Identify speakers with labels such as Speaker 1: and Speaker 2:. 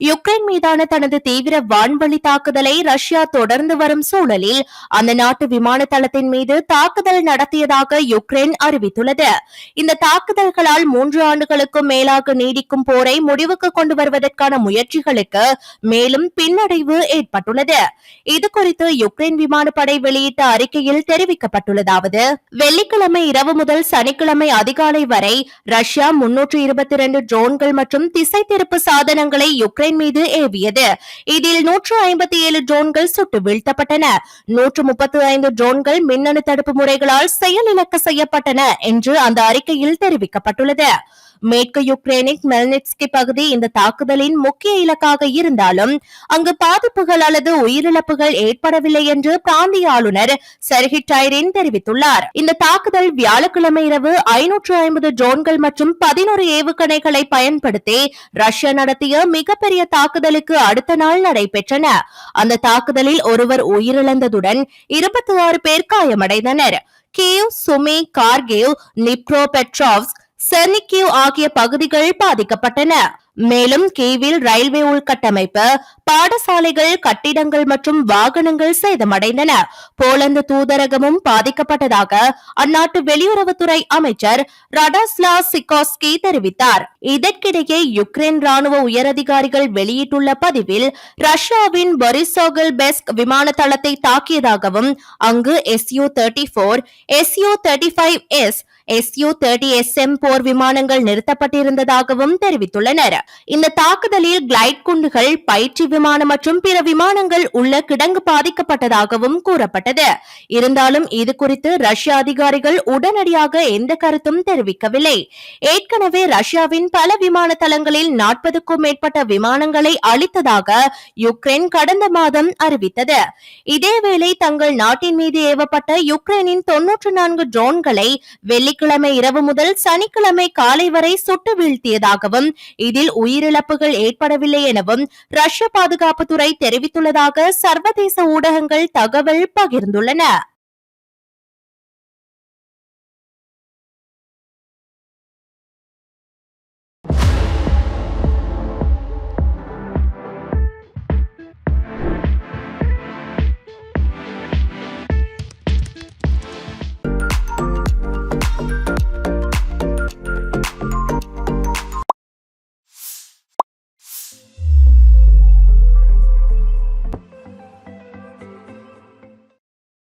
Speaker 1: Ukraine மீதான தனது தீவிர வான்வழி தாக்குதலை ரஷ்யா தொடர்ந்து வரும் சூழலில் அந்த நாட்டு விமான தளத்தின் மீது தாக்குதல் நடத்தியதாக யுக்ரைன் அறிவித்துள்ளது. இந்த தாக்குதல்களால் மூன்று ஆண்டுகளுக்கும் மேலாக நீடிக்கும் போரை முடிவுக்கு கொண்டு வருவதற்கான முயற்சிகளுக்கு மேலும் பின்னடைவு ஏற்பட்டுள்ளது. இதுகுறித்து யுக்ரைன் விமானப்படை வெளியிட்ட அறிக்கையில் தெரிவிக்கப்பட்டுள்ளதாவது வெள்ளிக்கிழமை இரவு முதல் சனிக்கிழமை அதிகாலை வரை ரஷ்யா முன்னூற்று இருபத்தி இரண்டு ட்ரோன்கள் மற்றும் திசை திருப்பு சாதனங்களை யுக்ரைன் மீது ஏவியது. இதில் நூற்று ஐம்பத்தி ஏழு ட்ரோன்கள் சுட்டு வீழ்த்தப்பட்டன. நூற்று முப்பத்தி ஐந்து ட்ரோன்கள் மின்னணு தடுப்பு முறைகளால் செயலிழக்க செய்யப்பட்டன என்று அந்த அறிக்கையில் தெரிவிக்கப்பட்டுள்ளது. மேற்கு யுக்ரைனின் மெல்னிட்ஸ்கி பகுதி இந்த தாக்குதலின் முக்கிய இலக்காக இருந்தாலும் அங்கு பாதிப்புகள் அல்லது உயிரிழப்புகள் ஏற்படவில்லை என்று பிராந்திய ஆளுநர் செர்ஹி டைரின் தெரிவித்துள்ளார். இந்த தாக்குதல் வியாழக்கிழமை இரவு ஐநூற்று ஐம்பது ட்ரோன்கள் மற்றும் பதினோரு ஏவுகணைகளை பயன்படுத்தி ரஷ்யா நடத்திய மிகப்பெரிய தாக்குதலுக்கு அடுத்த நாள் நடைபெற்றன. அந்த தாக்குதலில் ஒருவர் உயிரிழந்ததுடன் இருபத்தி ஆறு பேர் காயமடைந்தனர். கேவ் சுமி கார்கேவ் நிப்ரோ பெட்ரோவ்ஸ்க் செர்னிகிவ் ஆகிய பகுதிகள் பாதிக்கப்பட்டன. மேலும் கீவில் ரயில்வே உள்கட்டமைப்பு பாடசாலைகள் கட்டிடங்கள் மற்றும் வாகனங்கள் சேதமடைந்தன. போலந்து தூதரகமும் பாதிக்கப்பட்டதாக அந்நாட்டு வெளியுறவுத்துறை அமைச்சர் ரடாஸ்லா சிகாஸ்கி தெரிவித்தார். இதற்கிடையே யுக்ரைன் ராணுவ உயரதிகாரிகள் வெளியிட்டுள்ள பதிவில் ரஷ்யாவின் பொரிசோகல் பெஸ்க் விமான தளத்தை தாக்கியதாகவும் அங்கு SU thirty four SU thirty five S SU thirty S M போர் விமானங்கள் நிறுத்தப்பட்டிருந்ததாகவும் தெரிவித்துள்ளனர். இந்த தாக்குதலில் கிளைட் குண்டுகள் பயிற்சி விமானம் மற்றும் பிற விமானங்கள் உள்ள கிடங்கு பாதிக்கப்பட்டதாகவும் கூறப்பட்டது. இருந்தாலும் இது குறித்து ரஷ்ய அதிகாரிகள் உடனடியாக எந்த கருத்தும் தெரிவிக்கவில்லை. ஏற்கனவே ரஷ்யாவின் பல விமான தளங்களில் நாற்பதுக்கும் மேற்பட்ட விமானங்களை அளித்ததாக யுக்ரைன் கடந்த மாதம் அறிவித்தது. இதேவேளை தங்கள் நாட்டின் மீது ஏவப்பட்ட யுக்ரைனின் தொன்னூற்று நான்கு ட்ரோன்களை வெள்ளிக்கிழமை இரவு முதல் சனிக்கிழமை காலை வரை சுட்டு வீழ்த்தியதாகவும் இதில் உயிரிழப்புகள் ஏற்படவில்லை எனவும் ரஷ்ய பாதுகாப்புத்துறை தெரிவித்துள்ளதாக சர்வதேச ஊடகங்கள் தகவல் பகிர்ந்துள்ளன.